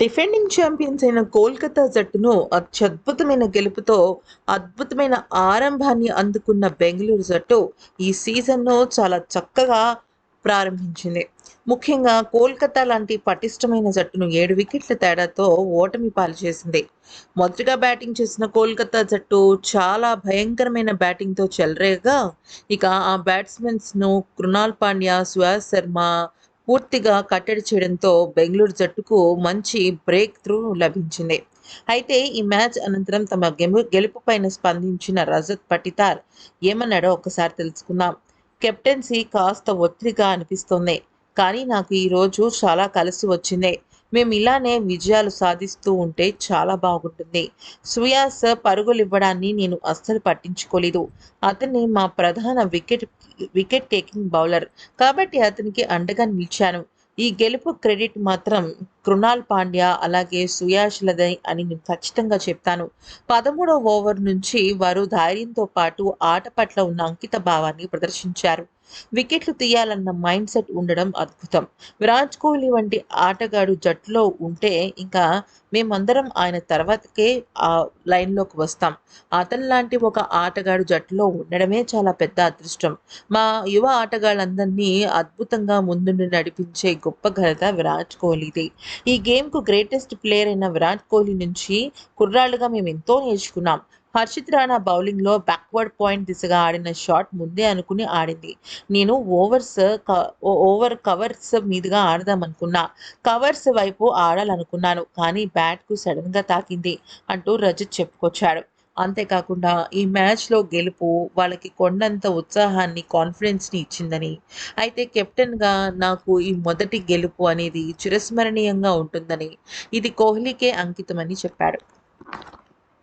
Defending champions అయిన కోల్కతా జట్టును అత్యద్భుతమైన గెలుపుతో అద్భుతమైన ఆరంభాన్ని అందుకున్న బెంగళూరు జట్టు ఈ సీజన్ను చాలా చక్కగా ప్రారంభించింది. ముఖ్యంగా కోల్కతా లాంటి పటిష్టమైన జట్టును ఏడు వికెట్ల తేడాతో ఓటమి పాలు చేసింది. మొదటగా బ్యాటింగ్ చేసిన కోల్కతా జట్టు చాలా భయంకరమైన బ్యాటింగ్తో చెలరేగా ఇక ఆ బ్యాట్స్మెన్స్ను కృణాల్ పాండ్యా సుహాస్ శర్మ పూర్తిగా కట్టడి చేయడంతో బెంగళూరు జట్టుకు మంచి బ్రేక్ త్రూ లభించింది. అయితే ఈ మ్యాచ్ అనంతరం తమ గెము గెలుపు పైన స్పందించిన రజత్ పటితార్ ఏమన్నాడో ఒకసారి తెలుసుకుందాం. కెప్టెన్సీ కాస్త ఒత్తిడిగా అనిపిస్తోంది. కానీ నాకు ఈరోజు చాలా కలిసి వచ్చింది. మేము ఇలానే విజయాలు సాధిస్తూ ఉంటే చాలా బాగుంటుంది. సుయాస్ పరుగులు ఇవ్వడాన్ని నేను అస్సలు పట్టించుకోలేదు. అతన్ని మా ప్రధాన వికెట్ వికెట్ టేకింగ్ బౌలర్. కాబట్టి అతనికి అండగా నిలిచాను. ఈ గెలుపు క్రెడిట్ మాత్రం కృణాల్ పాండ్యా అలాగే సుయాష్లదై అని నేను ఖచ్చితంగా చెప్తాను. పదమూడవ ఓవర్ నుంచి వారు ధైర్యంతో పాటు ఆట పట్ల ఉన్న అంకిత భావాన్ని ప్రదర్శించారు. వికెట్లు తీయాలన్న మైండ్ సెట్ ఉండడం అద్భుతం. విరాట్ కోహ్లీ వంటి ఆటగాడు జట్టులో ఉంటే ఇంకా మేమందరం ఆయన తర్వాతకే ఆ లైన్లోకి వస్తాం. అతని లాంటి ఒక ఆటగాడు జట్టులో ఉండడమే చాలా పెద్ద అదృష్టం. మా యువ ఆటగాళ్ళందరినీ అద్భుతంగా ముందుండి నడిపించే గొప్ప ఘనత విరాట్ కోహ్లీది. ఈ గేమ్కు గ్రేటెస్ట్ ప్లేయర్ అయిన విరాట్ కోహ్లీ నుంచి కుర్రాళ్ళుగా మేము ఎంతో నేర్చుకున్నాం. హర్షిత్ రాణా బౌలింగ్లో బ్యాక్వర్డ్ పాయింట్ దిశగా ఆడిన షాట్ ముందే అనుకుని ఆడింది. నేను ఓవర్స్ ఓవర్ కవర్స్ మీదుగా ఆడదామనుకున్నా. కవర్స్ వైపు ఆడాలనుకున్నాను కానీ బ్యాట్కు సడన్గా తాకింది అంటూ రజత్ చెప్పుకొచ్చాడు. అంతేకాకుండా ఈ మ్యాచ్లో గెలుపు వాళ్ళకి కొండంత ఉత్సాహాన్ని కాన్ఫిడెన్స్ని ఇచ్చిందని. అయితే కెప్టెన్గా నాకు ఈ మొదటి గెలుపు అనేది చిరస్మరణీయంగా ఉంటుందని ఇది కోహ్లీకే అంకితమని చెప్పాడు